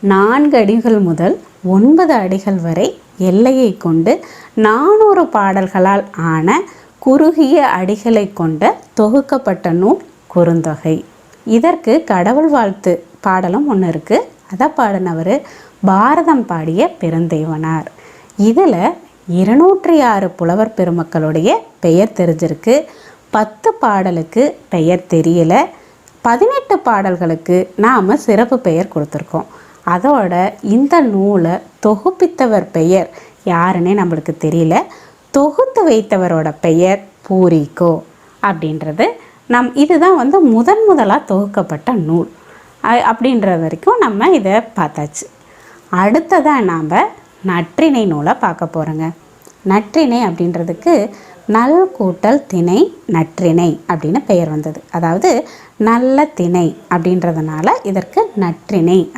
நான்கு அடிகள் முதல் ஒன்பது அடிகள் வரை எல்லையை கொண்டு நானூறு பாடல்களால் ஆன குறுகிய அடிகளை கொண்ட தொகுக்கப்பட்ட நூல் குறுந்தொகை. இதற்கு கடவுள் வாழ்த்து பாடலும் ஒன்று இருக்குது அதை பாடினவர் பாரதம் பாடிய பெருந்தேவனார். இதில் இருநூற்றி ஆறு புலவர் பெருமக்களுடைய பெயர் தெரிஞ்சிருக்கு. பத்து பாடலுக்கு பெயர் தெரியல. பதினெட்டு பாடல்களுக்கு நாம் சிறப்பு பெயர் கொடுத்துருக்கோம். அதோட இந்த நூலை தொகுப்பித்தவர் பெயர் யாருன்னே நம்மளுக்கு தெரியல. தொகுத்து வைத்தவரோட பெயர் பூரிக்கோ அப்படின்றது நம் இதுதான் வந்து முதன் முதலாக தொகுக்கப்பட்ட நூல். அ- அப்படின்ற வரைக்கும் நம்ம இதை பார்த்தாச்சு. அடுத்ததாக நாம் நற்றிணை நூலை பார்க்க போகிறோங்க நற்றிணை அப்படின்றதுக்கு நல் கூட்டல் திணை நற்றிணை அப்படின்னு பெயர் வந்தது. அதாவது நல்ல திணை அப்படின்றதுனால இதற்கு நற்றிணை